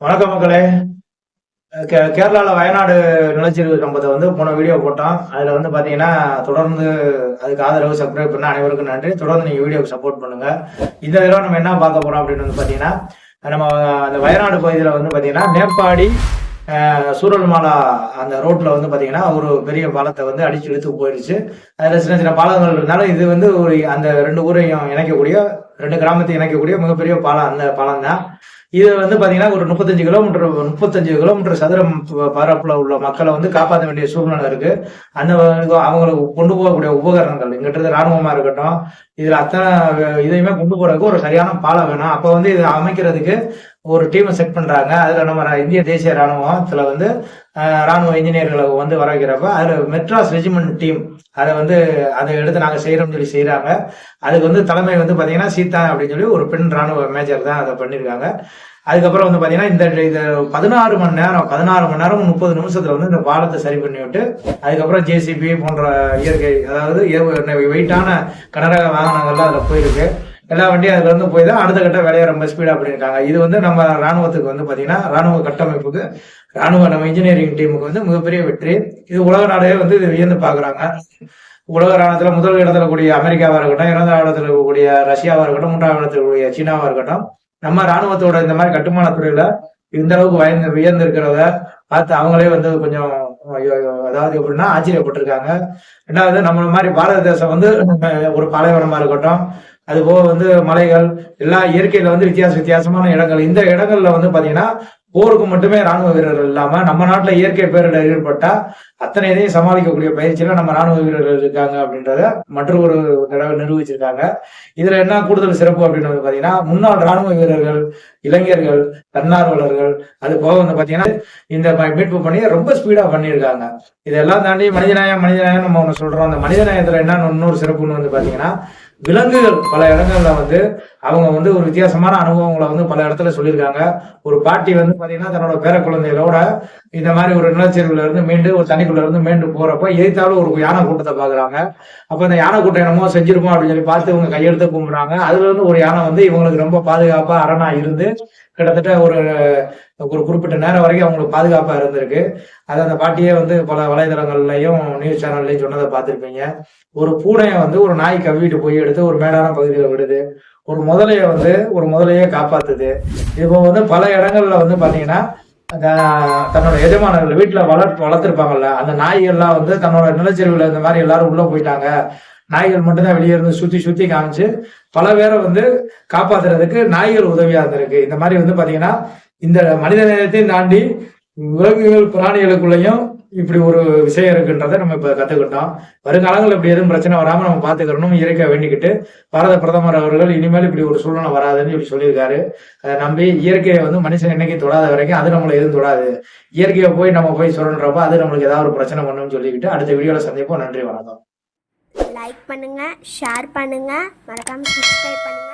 வணக்கம் மக்களே. கே- வயநாடு நிலச்சரிவு சம்பவத்தை வந்து போன வீடியோ போட்டோம். அதில் வந்து பார்த்தீங்கன்னா தொடர்ந்து அதுக்கு ஆதரவு சப்ஸ்கிரைப் பண்ண அனைவருக்கும் நன்றி. தொடர்ந்து நீங்கள் வீடியோக்கு சப்போர்ட் பண்ணுங்க. இந்த தடவை நம்ம என்ன பார்க்க போறோம் அப்படின்னு வந்து பார்த்தீங்கன்னா நம்ம அந்த வயநாடு பகுதியில் வந்து பார்த்தீங்கன்னா நேப்பாடி அஹ், சூரல்மாலா அந்த ரோட்ல வந்து பாத்தீங்கன்னா ஒரு பெரிய பாலத்தை வந்து அடிச்சு இழுத்து போயிடுச்சு. அதுல சின்ன சின்ன பாலங்கள் இருந்தாலும் இது வந்து ஒரு அந்த ரெண்டு ஊரையும் இணைக்கக்கூடிய ரெண்டு கிராமத்தையும் இணைக்கக்கூடிய மிகப்பெரிய பாலம் அந்த பாலம் தான் இது வந்து பாத்தீங்கன்னா ஒரு முப்பத்தஞ்சு கிலோமீட்டர் முப்பத்தஞ்சு கிலோமீட்டர் சதுரம் ப- பரப்புல உள்ள மக்களை வந்து காப்பாற்ற வேண்டிய சூழ்நிலை இருக்கு. அந்த அவங்களுக்கு கொண்டு போகக்கூடிய உபகரணங்கள் இங்கிட்ட ராணுவமா இருக்கட்டும் இதுல அத்தனை இதையுமே கொண்டு போறதுக்கு ஒரு சரியான பாலம் வேணும். அப்ப வந்து இதை அமைக்கிறதுக்கு ஒரு டீமை செட் பண்ணுறாங்க அதில் நம்ம இந்திய தேசிய ராணுவத்தில் வந்து ராணுவ இன்ஜினியர்களை வந்து வர வைக்கிறப்ப அதில் மெட்ராஸ் ரெஜிமெண்ட் டீம் அதை வந்து அதை எடுத்து நாங்கள் செய்கிறோம்னு சொல்லி செய்கிறாங்க அதுக்கு வந்து தலைமை வந்து பார்த்தீங்கன்னா சீதா அப்படின்னு சொல்லி ஒரு பெண் ராணுவ மேஜர் தான் அதை பண்ணியிருக்காங்க அதுக்கப்புறம் வந்து பார்த்தீங்கன்னா இந்த இது பதினாறு மணி நேரம் பதினாறு மணி நேரம் முப்பது நிமிஷத்தில் வந்து இந்த பாலத்தை சரி பண்ணி விட்டு அதுக்கப்புறம் ஜேசிபி போன்ற இயற்கை அதாவது வெயிட்டான கனரக வாகனங்கள்லாம் அதில் போயிருக்கு. எல்லா வண்டியும் அதுல இருந்து போய் தான் அடுத்த கட்ட வேலையை ரொம்ப ஸ்பீடா பண்ணியிருக்காங்க. இது வந்து நம்ம ராணுவத்துக்கு வந்து பாத்தீங்கன்னா ராணுவ கட்டமைப்புக்கு ராணுவ நம்ம இன்ஜினியரிங் டீமுக்கு வந்து மிகப்பெரிய வெற்றி. இது உலக நாடே வந்து இது வியந்து பாக்குறாங்க உலக ராணுவத்துல முதல் இடத்துல கூடிய அமெரிக்காவா இருக்கட்டும் இரண்டாவது இடத்துல இருக்கக்கூடிய ரஷ்யாவா இருக்கட்டும் மூன்றாவது இடத்துல இருக்கக்கூடிய சீனாவா இருக்கட்டும் நம்ம ராணுவத்தோட இந்த மாதிரி கட்டுமான துறையில இந்த அளவுக்கு வயந்து வியந்து இருக்கிறத பார்த்து அவங்களே வந்து கொஞ்சம் அதாவது எப்படின்னா ஆச்சரியப்பட்டிருக்காங்க. ரெண்டாவது நம்மள மாதிரி பாரத தேசம் வந்து ஒரு பாலைவனமா இருக்கட்டும் அது போக வந்து மலைகள் எல்லா இயற்கையில வந்து வித்தியாச வித்தியாசமான இடங்கள். இந்த இடங்கள்ல வந்து பாத்தீங்கன்னா போருக்கு மட்டுமே ராணுவ வீரர்கள் இல்லாம நம்ம நாட்டுல இயற்கை பேரிடர் ஏற்பட்டா அத்தனை இதையும் சமாளிக்கக்கூடிய பயிற்சியில நம்ம ராணுவ வீரர்கள் இருக்காங்க அப்படின்றத மற்றொரு தடவை நிரூபிச்சிருக்காங்க. இதுல என்ன கூடுதல் சிறப்பு அப்படின்னு வந்து பாத்தீங்கன்னா முன்னாள் ராணுவ வீரர்கள் இளைஞர்கள் தன்னார்வலர்கள் அது போக வந்து பாத்தீங்கன்னா இந்த மீட்பு பணியை ரொம்ப ஸ்பீடா பண்ணியிருக்காங்க. இதெல்லாம் தாண்டி மனிதநேயம் மனிதநேயம் நம்ம ஒண்ணு சொல்றோம். அந்த மனிதநேயத்துல என்ன இன்னொரு சிறப்புன்னு வந்து பாத்தீங்கன்னா விலங்குகள். பல இடங்கள்ல வந்து அவங்க வந்து ஒரு வித்தியாசமான அனுபவங்களை வந்து பல இடத்துல சொல்லியிருக்காங்க. ஒரு பாட்டி வந்து பாத்தீங்கன்னா தன்னோட பேர குழந்தைகளோட இந்த மாதிரி ஒரு நிலச்சரிவுல இருந்து மீண்டு ஒரு தண்ணிக்குள்ள இருந்து மீண்டு போறப்ப எதிர்த்தாலும் ஒரு யானை கூட்டத்தை பாக்குறாங்க. அப்ப இந்த யானை கூட்டம் என்னமோ செஞ்சிருப்போம் அப்படின்னு சொல்லி பார்த்து இவங்க கையெழுத்து கும்பிடுறாங்க. அதுல இருந்து ஒரு யானை வந்து இவங்களுக்கு ரொம்ப பாதுகாப்பா அரணா இருந்து கிட்டத்தட்ட ஒரு ஒரு குறிப்பிட்ட நேரம் வரைக்கும் அவங்களுக்கு பாதுகாப்பா இருந்திருக்கு. அது அந்த பாட்டியே வந்து பல வலைதளங்கள்லயும் நியூஸ் சேனல்லையும் சொன்னதை பார்த்துருப்பீங்க. ஒரு பூனையை வந்து ஒரு நாய் கவ்விட்டு போய் எடுத்து ஒரு மேடான பகுதியில் விடுது. ஒரு முதலைய வந்து ஒரு முதலையே காப்பாத்துது. இப்போ வந்து பல இடங்கள்ல வந்து பாத்தீங்கன்னா தன்னோட எஜமானர்கள் வீட்டுல வளர்த்து வளர்த்துருப்பாங்கல்ல அந்த நாய்கள்லாம் வந்து தன்னோட நிலச்சரிவுல இந்த மாதிரி எல்லாரும் உள்ள போயிட்டாங்க. நாய்கள் மட்டும்தான் வெளியே இருந்து சுத்தி சுத்தி காமிச்சு பல பேரை வந்து காப்பாத்துறதுக்கு நாய்கள் உதவியா இருந்திருக்கு. இந்த மாதிரி வந்து பாத்தீங்கன்னா இந்த மனித நேயத்தையும் தாண்டி விலங்குகள் பிராணிகளுக்குள்ளேயும் இப்படி ஒரு விஷயம் இருக்குன்றதை நம்ம இப்ப கத்துக்கிட்டோம். வருங்காலங்களில் இப்படி எதுவும் பிரச்சனை வராம நம்ம பாத்துக்கிறோம் இயற்கை வேண்டிக்கிட்டு பாரத பிரதமர் அவர்கள் இனிமேல் இப்படி ஒரு சூழ்நிலை வராதுன்னு இப்படி சொல்லியிருக்காரு. அதை நம்பி இயற்கையை வந்து மனுஷன் என்னைக்கு தொடாத வரைக்கும் அது நம்மளை எதுவும் தொடாது. இயற்கையை போய் நம்ம போய் சொல்றப்ப அது நம்மளுக்கு ஏதாவது ஒரு பிரச்சனை பண்ணும்னு சொல்லிக்கிட்டு அடுத்த வீடியோல சந்திப்போம். நன்றி வணக்கம். லைக் பண்ணுங்க ஷேர் பண்ணுங்க. மறக்காம சப்ஸ்கிரைப் பண்ணுங்க.